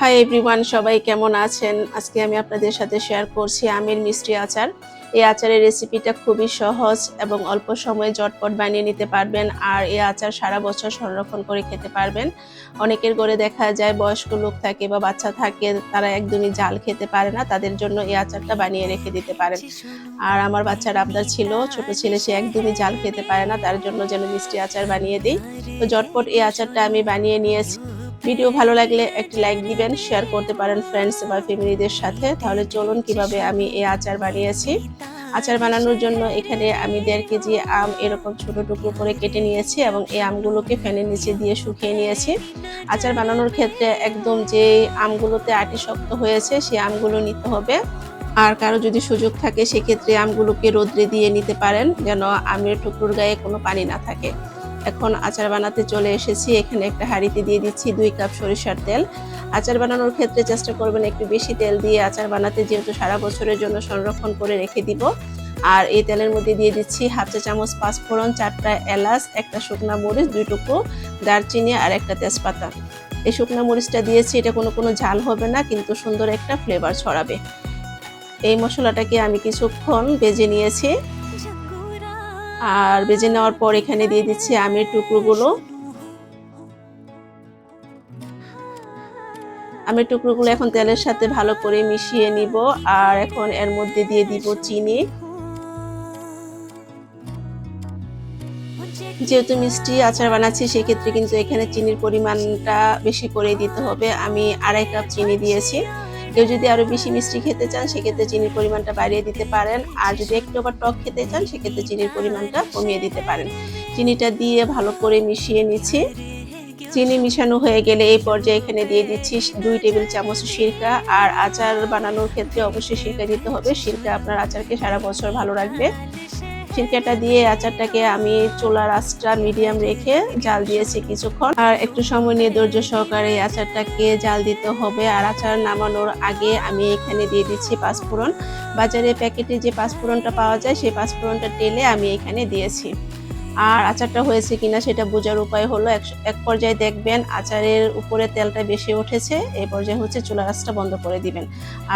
Hi everyone সবাই কেমন আছেন? আজকে আমি আপনাদের সাথে শেয়ার করছি আমের মিষ্টি আচার। এই আচারের রেসিপিটা খুবই সহজ এবং অল্প সময়ে জটপট বানিয়ে নিতে পারবেন আর এই আচার সারা বছর সংরক্ষণ করে খেতে পারবেন। অনেকের ঘরে দেখা যায় বয়স্ক লোক থাকে বা বাচ্চা থাকে, তারা একদমই জাল খেতে পারে না, তাদের জন্য এই আচারটা বানিয়ে রেখে দিতে পারেন। আর আমার বাচ্চার আবদার ছিল, ছোট ছেলে, সে একদমই জাল খেতে পারে না, তার জন্য যেন মিষ্টি আচার বানিয়ে দিই। তো জটপট এই আচারটা আমি বানিয়ে নিয়েছি। ভিডিও ভালো লাগলে একটি লাইক দিবেন শেয়ার করতে পারেন ফ্রেন্ডস বা ফ্যামিলিদের সাথে। তাহলে চলুন কীভাবে আমি এই আচার বানিয়েছি। আচার বানানোর জন্য এখানে আমি দেড় কেজি আম এরকম ছোট টুকরো করে কেটে নিয়েছি এবং এই আমগুলোকে ফ্যানের নিচে দিয়ে শুকিয়ে নিয়েছি। আচার বানানোর ক্ষেত্রে একদম যে আমগুলোতে আটি শক্ত হয়েছে, সেই আমগুলো নিতে হবে। আর কারও যদি সুযোগ থাকে, সেক্ষেত্রে আমগুলোকে রোদ্রে দিয়ে নিতে পারেন, যেন আমের টুকরোর গায়ে কোনো পানি না থাকে। এখন আচার বানাতে চলে এসেছি। এখানে একটা হাঁড়িতে দিয়ে দিচ্ছি দুই কাপ সরিষার তেল। আচার বানানোর ক্ষেত্রে চেষ্টা করবেন একটু বেশি তেল দিয়ে আচার বানাতে, যেহেতু সারা বছরের জন্য সংরক্ষণ করে রেখে দিব। আর এই তেলের মধ্যে দিয়ে দিচ্ছি হাফ চা চামচ পাঁচফোড়ন, চারটা এলাচ, একটা শুকনা মরিচ, দুই টুকরো দারচিনি আর একটা তেজপাতা। এই শুকনো মরিচটা দিয়েছি, এটা কোনো কোনো ঝাল হবে না, কিন্তু সুন্দর একটা ফ্লেভার ছড়াবে। এই মশলাটাকে আমি কিছুক্ষণ ভেজে নিয়েছি। আর ভেজে নেওয়ার পর এখানে দিয়ে দিচ্ছি আমের টুকরোগুলো। আমের টুকরোগুলো এখন তেলের সাথে ভালো করে মিশিয়ে নিব আর এখন এর মধ্যে দিয়ে দিব চিনি। যেহেতু মিষ্টি আচার বানাচ্ছি, সেক্ষেত্রে কিন্তু এখানে চিনির পরিমাণটা বেশি করে দিতে হবে। আমি আড়াই কাপ চিনি দিয়েছি। কেউ যদি আরও বেশি মিষ্টি খেতে চান, সেক্ষেত্রে চিনির পরিমাণটা বাড়িয়ে দিতে পারেন। আর যদি একটু আবার টক খেতে চান, সেক্ষেত্রে চিনির পরিমাণটা কমিয়ে দিতে পারেন। চিনিটা দিয়ে ভালো করে মিশিয়ে নিচ্ছি। চিনি মিশানো হয়ে গেলে এই পর্যায়ে এখানে দিয়ে দিচ্ছি দুই টেবিল চামচ সিরকা। আর আচার বানানোর ক্ষেত্রে অবশ্যই সিরকা দিতে হবে। সিরকা আপনার আচারকে সারা বছর ভালো রাখবে। সিরকাটা দিয়ে আচারটাকে আমি চোলার আঁচটা মিডিয়াম রেখে জাল দিয়েছি কিছুক্ষণ। আর একটু সময় নিয়ে ধৈর্য সহকারে আচারটাকে জাল দিতে হবে। আর আচার নামানোর আগে আমি এখানে দিয়ে দিচ্ছি পাঁচফোড়ন। বাজারে প্যাকেটে যে পাঁচফোড়নটা পাওয়া যায়, সেই পাঁচফোড়নটা টেলে আমি এখানে দিয়েছি। আর আচারটা হয়েছে কিনা সেটা বোঝার উপায় হলো এক পর্যায়ে দেখবেন আচারের উপরে তেলটা বেশি উঠেছে এই পর্যায়ে হচ্ছে চুলা গাছটা বন্ধ করে দিবেন।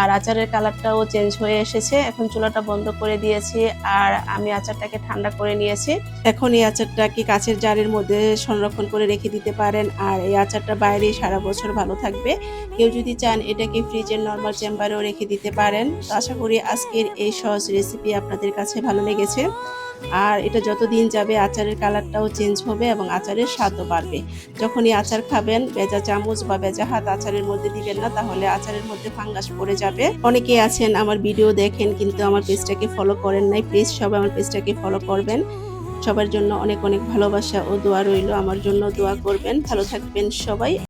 আর আচারের কালারটাও চেঞ্জ হয়ে এসেছে, এখন চুলাটা বন্ধ করে দিয়েছি আর আমি আচারটাকে ঠান্ডা করে নিয়েছি। এখন এই আচারটাকে কাছের জারের মধ্যে সংরক্ষণ করে রেখে দিতে পারেন আর এই আচারটা বাইরে সারা বছর ভালো থাকবে। কেউ যদি চান এটাকে ফ্রিজের নর্মাল চেম্বারেও রেখে দিতে পারেন। তো আশা করি আজকের এই সহজ রেসিপি আপনাদের কাছে ভালো লেগেছে। আর এটা যত দিন যাবে আচারের কালারটাও চেঞ্জ হবে এবং আচারের স্বাদও বাড়বে। যখনই আচার খাবেন বেজা চামচ বা বেজা হাত আচারের মধ্যে দিবেন না, তাহলে আচারের মধ্যে ফাঙ্গাস পড়ে যাবে। অনেকে আছেন আমার ভিডিও দেখেন, কিন্তু আমার পেজটাকে ফলো করেন নাই। প্লিজ সবাই আমার পেজটাকে ফলো করবেন। সবার জন্য অনেক অনেক ভালোবাসা ও দোয়া রইল। আমার জন্য দোয়া করবেন। ভালো থাকবেন সবাই।